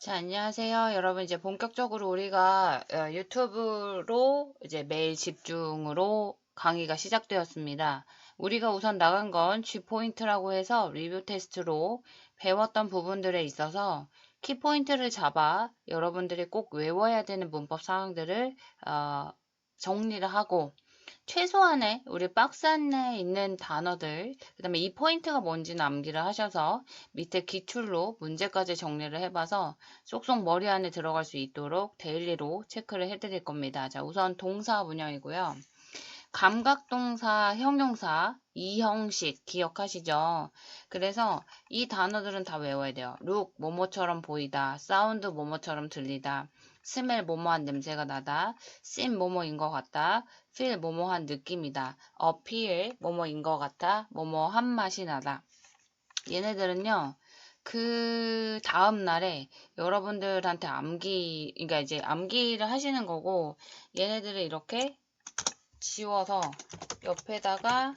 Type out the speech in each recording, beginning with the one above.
자, 안녕하세요. 여러분, 이제 본격적으로 우리가 어, 유튜브로 이제 매일 집중으로 강의가 시작되었습니다. 우리가 우선 나간 건 G포인트라고 해서 리뷰 테스트로 배웠던 부분들에 있어서 키포인트를 잡아 여러분들이 꼭 외워야 되는 문법 사항들을 어, 정리를 하고 최소한의 우리 박스 안에 있는 단어들, 그 다음에 이 포인트가 뭔지는 암기를 하셔서 밑에 기출로 문제까지 정리를 해봐서 쏙쏙 머리 안에 들어갈 수 있도록 데일리로 체크를 해드릴 겁니다. 자, 우선 동사 문형이고요. 감각동사, 형용사, 이 형식 기억하시죠? 그래서 이 단어들은 다 외워야 돼요. look, 뭐뭐처럼 보이다. 사운드, 뭐뭐처럼 들리다. 스멜, 뭐뭐한 냄새가 나다. 씬, 뭐뭐인 것 같다. feel, 뭐뭐한 느낌이다. appear, 뭐뭐인 것 같다. 뭐뭐한 맛이 나다. 얘네들은요. 그 다음 날에 여러분들한테 암기, 그러니까 이제 암기를 하시는 거고 얘네들을 이렇게 지워서 옆에다가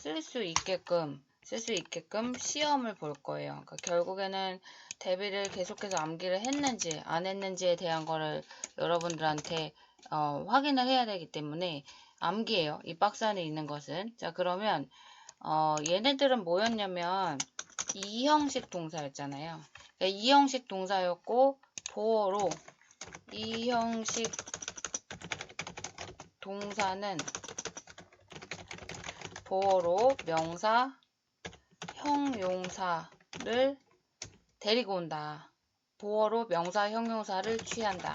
쓸 수 있게끔 쓸 수 있게끔 시험을 볼 거예요. 그러니까 결국에는 대비를 계속해서 암기를 했는지 안 했는지에 대한 거를 여러분들한테 어, 확인을 해야 되기 때문에 암기예요. 이 박스 안에 있는 것은. 자 그러면 어, 얘네들은 뭐였냐면 이 형식 동사였잖아요. 그러니까 이 형식 동사였고 보어로 이 형식 동사는 보어로 명사, 형용사를 데리고 온다. 보어로 명사, 형용사를 취한다.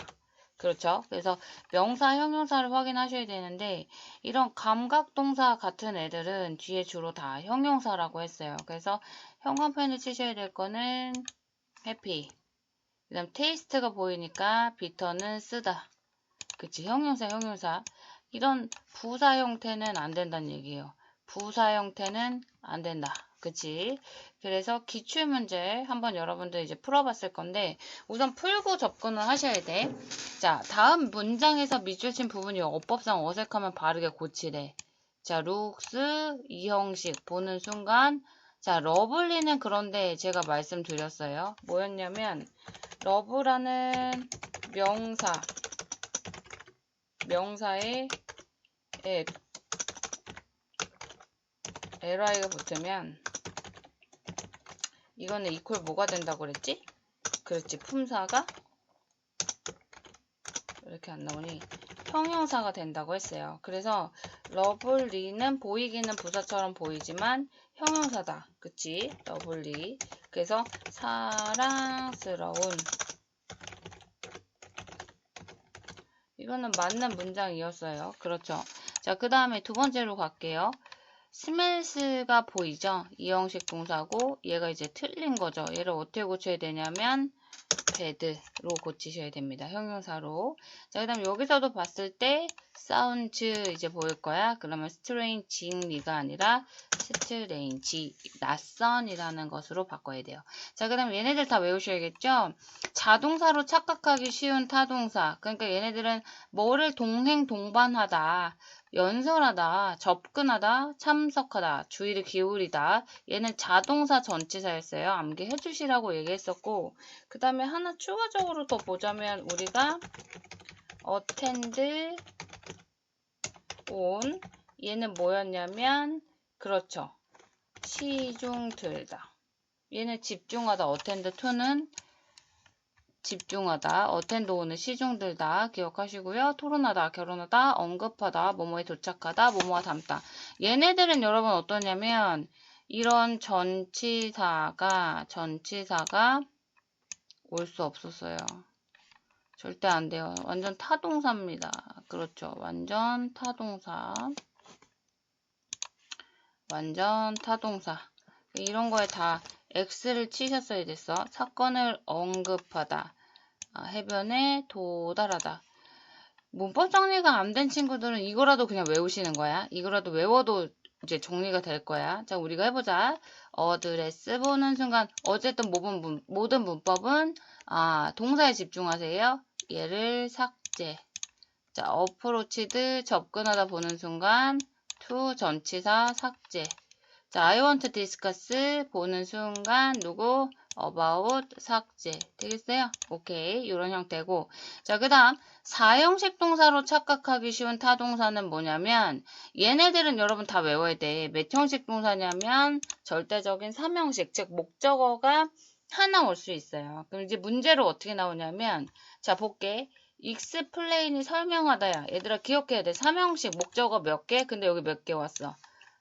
그렇죠. 그래서 명사, 형용사를 확인하셔야 되는데 이런 감각동사 같은 애들은 뒤에 주로 다 형용사라고 했어요. 그래서 형광펜을 치셔야 될 거는 happy. 그 다음 테이스트가 보이니까 비터는 쓰다. 그치 형용사 형용사 이런 부사 형태는 안 된다는 얘기예요. 부사 형태는 안 된다. 그치? 그래서 기출 문제 한번 여러분들 이제 풀어봤을 건데 우선 풀고 접근을 하셔야 돼. 자, 다음 문장에서 밑줄 친 부분이 어법상 어색하면 바르게 고치래. 자, 룩스 이 형식 보는 순간 자, 러블리는 그런데 제가 말씀드렸어요. 뭐였냐면 러브라는 명사 명사에 에, li가 붙으면 이거는 이퀄 뭐가 된다고 그랬지? 그렇지 품사가 이렇게 안 나오니 형용사가 된다고 했어요. 그래서 러블리는 보이기는 부사처럼 보이지만 형용사다. 그치? 러블리. 그래서 사랑스러운 이거는 맞는 문장이었어요. 그렇죠. 자, 그 다음에 두 번째로 갈게요. 스멜스가 보이죠? 이 형식 동사고 얘가 이제 틀린 거죠. 얘를 어떻게 고쳐야 되냐면 bed로 고치셔야 됩니다. 형용사로. 자, 그 다음 여기서도 봤을 때 sounds 이제 보일 거야. 그러면 strangely가 아니라 strange, 낯선이라는 것으로 바꿔야 돼요. 자, 그 다음 얘네들 다 외우셔야겠죠? 자동사로 착각하기 쉬운 타동사. 그러니까 얘네들은 뭐를 동행 동반하다. 연설하다, 접근하다, 참석하다, 주의를 기울이다. 얘는 자동사 전치사였어요. 암기해 주시라고 얘기했었고 그 다음에 하나 추가적으로 더 보자면 우리가 attend on 얘는 뭐였냐면 그렇죠. 시중 들다. 얘는 집중하다. attend to는 집중하다, 어텐드 오는 시중들다 기억하시고요. 토론하다, 결혼하다, 언급하다, 뭐뭐에 도착하다, 뭐뭐와 닮다. 얘네들은 여러분 어떠냐면 이런 전치사가 전치사가 올 수 없었어요. 절대 안 돼요. 완전 타동사입니다. 그렇죠. 완전 타동사. 완전 타동사. 이런 거에 다 X를 치셨어야 됐어. 사건을 언급하다. 아, 해변에 도달하다. 문법 정리가 안 된 친구들은 이거라도 그냥 외우시는 거야. 이거라도 외워도 이제 정리가 될 거야. 자, 우리가 해보자. 어드레스 보는 순간 어쨌든 모든, 문, 모든 문법은 아, 동사에 집중하세요. 얘를 삭제. 자, 어프로치드 접근하다 보는 순간 to 전치사 삭제. 자, I want discuss 보는 순간 누구? About 삭제 되겠어요? 오케이 이런 형태고 자그 다음 사형식 동사로 착각하기 쉬운 타동사는 뭐냐면 얘네들은 여러분 다 외워야 돼. 몇 형식 동사냐면 절대적인 삼형식 즉 목적어가 하나 올 수 있어요. 그럼 이제 문제로 어떻게 나오냐면 자 볼게 익스플레인이 설명하다야. 얘들아 기억해야 돼. 삼형식 목적어 몇 개? 근데 여기 몇 개 왔어?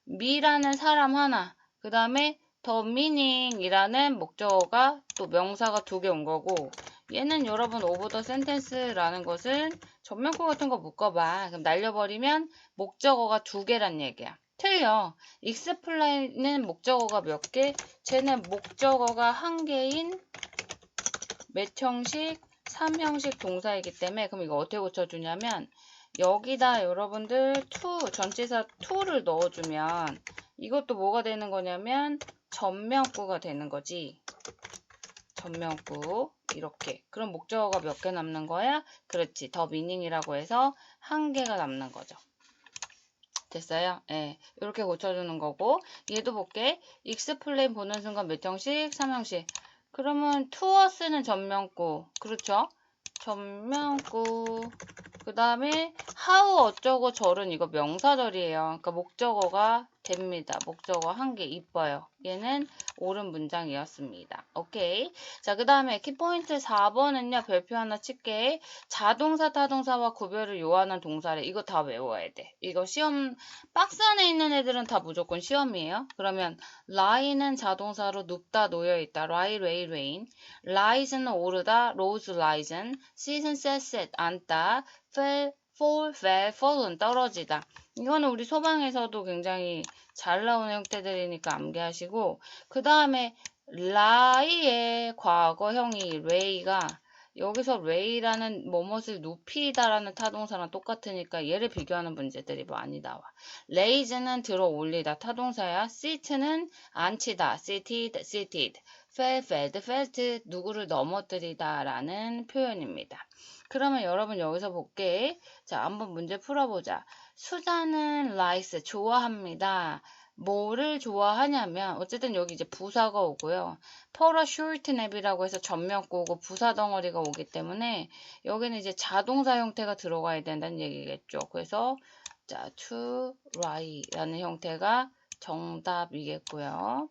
미라는 사람 하나. 그 다음에 더 meaning이라는 목적어가 또 명사가 두 개 온 거고 얘는 여러분 오버 더 센텐스라는 것은 전면구 같은 거 묶어봐. 그럼 날려버리면 목적어가 두 개란 얘기야. 틀려. 익스플레인은 목적어가 몇 개? 쟤는 목적어가 한 개인 몇 형식? 3형식 동사이기 때문에 그럼 이거 어떻게 고쳐주냐면 여기다 여러분들 to 전치사 to를 넣어주면 이것도 뭐가 되는 거냐면 전명구가 되는 거지. 전명구 이렇게 그럼 목적어가 몇 개 남는 거야? 그렇지 더 미닝이라고 해서 한 개가 남는 거죠. 됐어요? 예. 이렇게 고쳐주는 거고 얘도 볼게. 익스플레인 보는 순간 몇 형식? 3형식. 그러면 투어스는 전명구. 그렇죠? 전명구. 그 다음에 how 어쩌고 절은 이거 명사절이에요. 그러니까 목적어가 됩니다. 목적어 한 개 이뻐요. 얘는 옳은 문장이었습니다. 오케이. 자, 그 다음에 키포인트 4번은요. 별표 하나 칠게. 자동사, 타동사와 구별을 요하는 동사래. 이거 다 외워야 돼. 이거 시험 박스 안에 있는 애들은 다 무조건 시험이에요. 그러면 lie는 자동사로 눕다, 놓여있다. lie, lay, rain. rise는 오르다. rose, risen. season, set, set. 앉다. fell, fall, fell, fall은 떨어지다. 이거는 우리 소방에서도 굉장히 잘 나오는 형태들이니까 암기하시고 그 다음에 lie의 과거형이 ray가 여기서 ray라는 뭐뭇을 높이다라는 타동사랑 똑같으니까 얘를 비교하는 문제들이 많이 나와. raise는 들어 올리다 타동사야. sit는 앉히다. seated, seated. fell, felled, felt 누구를 넘어뜨리다 라는 표현입니다. 그러면 여러분 여기서 볼게. 자, 한번 문제 풀어보자. 수자는 likes, 좋아합니다. 뭐를 좋아하냐면 어쨌든 여기 이제 부사가 오고요. parachute nap이라고 해서 전면구고 부사 덩어리가 오기 때문에 여기는 이제 자동사 형태가 들어가야 된다는 얘기겠죠. 그래서 자, to lie라는 형태가 정답이겠고요.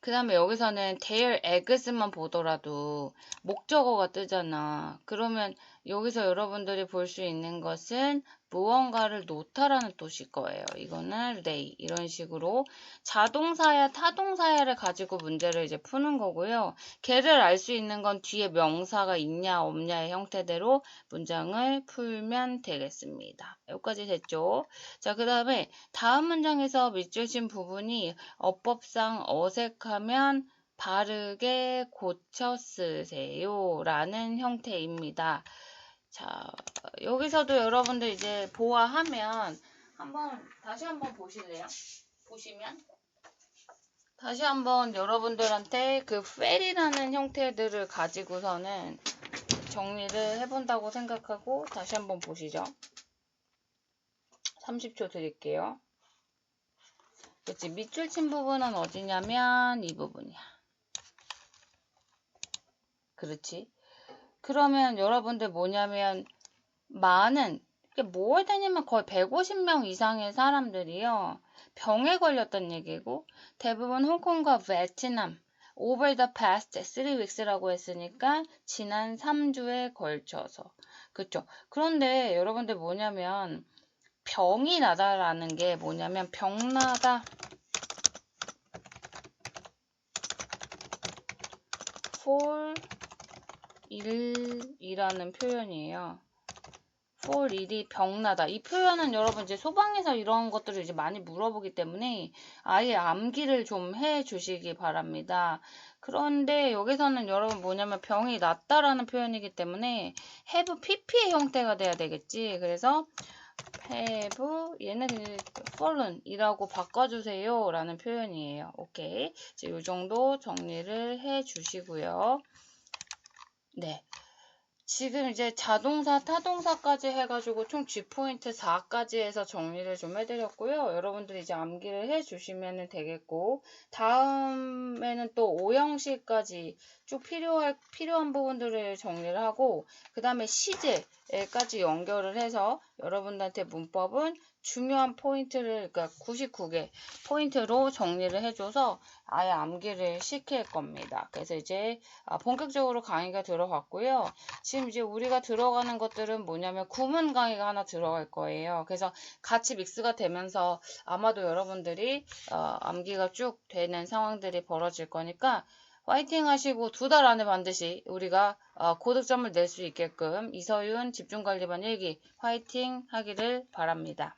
그 다음에 여기서는 their eggs만 보더라도 목적어가 뜨잖아. 그러면 여기서 여러분들이 볼 수 있는 것은 무언가를 놓다라는 뜻일 거예요. 이거는 lay 이런 식으로 자동사야 타동사야를 가지고 문제를 이제 푸는 거고요. 걔를 알 수 있는 건 뒤에 명사가 있냐 없냐의 형태대로 문장을 풀면 되겠습니다. 여기까지 됐죠? 자, 그 다음에 다음 문장에서 밑줄친 부분이 어법상 어색하면 바르게 고쳐 쓰세요. 라는 형태입니다. 자, 여기서도 여러분들 이제 보아하면 한번 다시 한번 보실래요? 보시면 다시 한번 여러분들한테 그 펠이라는 형태들을 가지고서는 정리를 해본다고 생각하고 다시 한번 보시죠. 30초 드릴게요. 그치 밑줄 친 부분은 어디냐면 이 부분이야. 그렇지. 그러면 여러분들 뭐냐면 많은 뭘 되냐면 거의 150명 이상의 사람들이요. 병에 걸렸던 얘기고 대부분 홍콩과 베트남 over the past 3 weeks라고 했으니까 지난 3주에 걸쳐서. 그쵸? 그런데 여러분들 뭐냐면 병이 나다라는 게 뭐냐면 병나다. For 일이라는 표현이에요. for 일이 병나다. 이 표현은 여러분 이제 소방에서 이런 것들을 이제 많이 물어보기 때문에 아예 암기를 좀 해 주시기 바랍니다. 그런데 여기서는 여러분 뭐냐면 병이 낫다라는 표현이기 때문에 have pp의 형태가 돼야 되겠지. 그래서 have 얘는 fallen 이라고 바꿔주세요 라는 표현이에요. 오케이. 이제 이 정도 정리를 해 주시고요. 네. 지금 이제 자동사, 타동사까지 해가지고 총 G포인트 4까지 해서 정리를 좀 해드렸고요. 여러분들이 이제 암기를 해주시면 되겠고, 다음에는 또 오형식까지 쭉 필요할, 필요한 부분들을 정리를 하고, 그 다음에 시제까지 연결을 해서 여러분들한테 문법은 중요한 포인트를, 그러니까 99개 포인트로 정리를 해줘서 아예 암기를 시킬 겁니다. 그래서 이제 아, 본격적으로 강의가 들어갔고요. 지금 이제 우리가 들어가는 것들은 뭐냐면 구문 강의가 하나 들어갈 거예요. 그래서 같이 믹스가 되면서 아마도 여러분들이 어, 암기가 쭉 되는 상황들이 벌어질 거니까 화이팅 하시고 두 달 안에 반드시 우리가 어, 고득점을 낼 수 있게끔 이서윤 집중관리반 일기 화이팅 하기를 바랍니다.